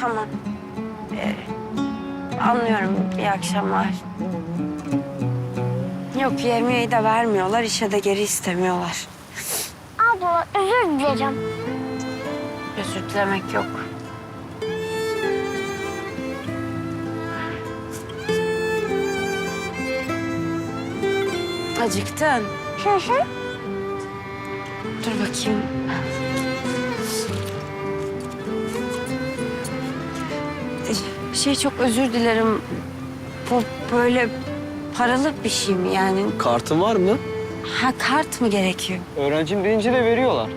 tamam. Ee, anlıyorum. İyi akşamlar. Yok yemeği de vermiyorlar, işe de geri istemiyorlar. Abla özür dilerim. Özür dilemek yok. Acıktın. Hı hı. Dur bakayım. Şey çok özür dilerim. Bu böyle paralı bir şey mi yani? Kartın var mı? Ha kart mı gerekiyor? Öğrencim deyince de veriyorlar.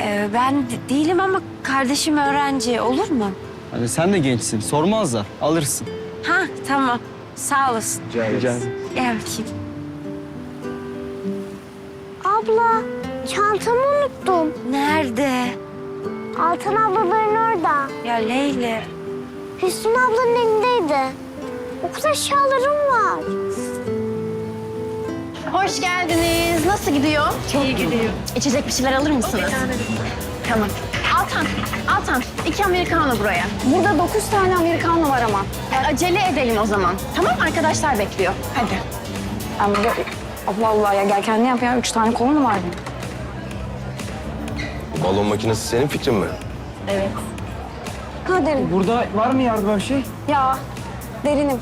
Ee, ben de- değilim ama kardeşim öğrenci olur mu? Hani sen de gençsin. Sormazlar. Alırsın. Ha tamam. Sağ olasın. Rica ederim. Gel bakayım. Abla çantamı unuttum. Nerede? Altan ablaların orada. Ya Leyla. Hüsnü ablanın elindeydi. Okul eşyalarım var. Hoş geldiniz. Nasıl gidiyor? Çok iyi gidiyor. İçecek bir şeyler alır mısınız? Tamam. Altan, Altan. iki Americano buraya. Burada dokuz tane Americano var ama. E, acele edelim o zaman. Tamam arkadaşlar bekliyor. Hadi. Ama ya, Allah Allah ya gel kendin yap ya. Üç tane kolu mu var Balon makinesi senin fikrin mi? Ha. Burada var mı yardıma bir şey? Ya derinim.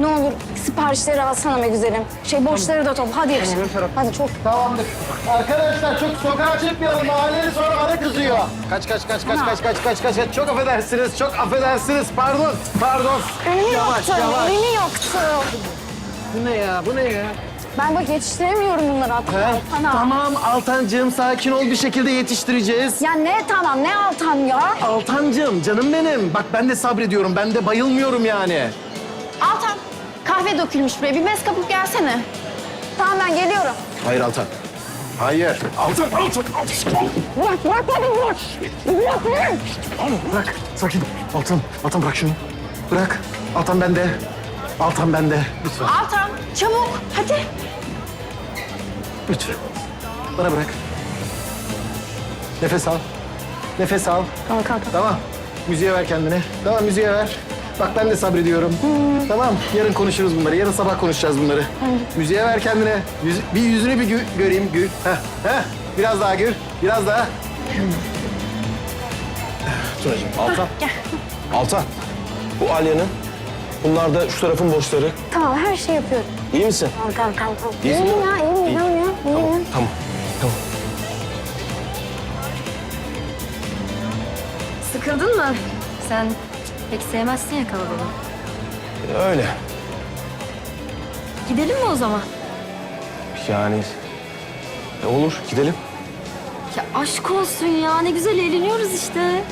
Ne olur siparişleri alsana be güzelim. Şey borçları da topla. Hadi yürü. Hadi çok. Tamamdır. Arkadaşlar çok sokağa çıkmayalım. Mahalleli sonra bana kızıyor. Kaç kaç kaç kaç kaç kaç kaç kaç. Çok affedersiniz. Çok affedersiniz. Pardon. Pardon. Önünü yavaş, yaktın. Yavaş. Önünü yaktın. Bu ne ya? Bu ne ya? Ben bak yetiştiremiyorum bunları He? hatta. Ana. Tamam Altancığım sakin ol bir şekilde yetiştireceğiz. Ya ne tamam ne altan ya? Altancığım canım benim. Bak ben de sabrediyorum. Ben de bayılmıyorum yani. Altan, kahve dökülmüş buraya. Bir bez kapıp gelsene. Tamam ben geliyorum. Hayır Altan. Hayır. Altan, Altan, Altan. Bırak bırak beni bırak. Bırak bırak. Oğlum bırak. Sakin. Altan, Altan bırak şunu. Bırak. Altan bende. Altan bende. Lütfen. Altan, çabuk. Hadi. Lütfen. Bana bırak. Nefes al. Nefes al. Tamam kalk. Tamam. Müziğe ver kendini. Tamam müziğe ver. Bak ben de sabrediyorum. Tamam. Yarın konuşuruz bunları. Yarın sabah konuşacağız bunları. Müziğe ver kendine. Yüz- bir yüzünü bir gü- göreyim. Gül. Heh. Heh. Biraz daha gül. Biraz daha. Tunacığım, Altan. Altan. Bu Alya'nın. Bunlar da şu tarafın borçları. Tamam her şey yapıyorum. İyi misin? Tamam tamam tamam. tamam. İyisin İyiyim ya iyiyim İyi. tamam ya. İyiyim. Tamam. Tamam. Sıkıldın mı? Sen pek sevmezsin ya kalabalığı. Öyle. Gidelim mi o zaman? Yani e, olur gidelim. Ya aşk olsun ya ne güzel eğleniyoruz işte.